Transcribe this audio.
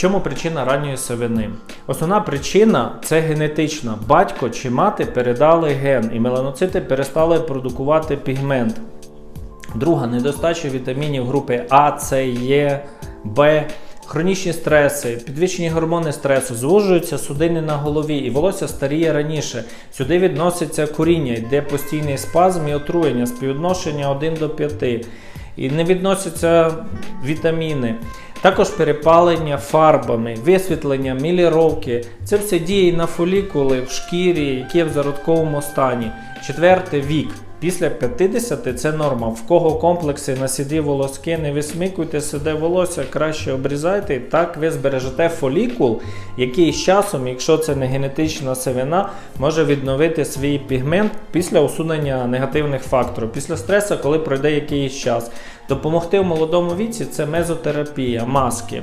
чому причина ранньої сивини? Основна причина це генетична. Батько чи мати передали ген, і меланоцити перестали продукувати пігмент. Друга недостача вітамінів групи А, С, Е, Б. Хронічні стреси, підвищені гормони стресу, звужуються судини на голові, і волосся старіє раніше. Сюди відноситься коріння, йде постійний спазм і отруєння, співвідношення 1 до 5. І не відносяться вітаміни. Також перепалення фарбами, висвітлення, міліровки. Це все діє на фолікули в шкірі, які в зародковому стані. Четверте вік. Після 50 це норма. В кого комплекси на сіді волоски, не висмикуйте сиде волосся, краще обрізайте. Так ви збережете фолікул, який з часом, якщо це не генетична сивина, може відновити свій пігмент після усунення негативних факторів, після стресу, коли пройде якийсь час. Допомогти в молодому віці це мезотерапія, маски.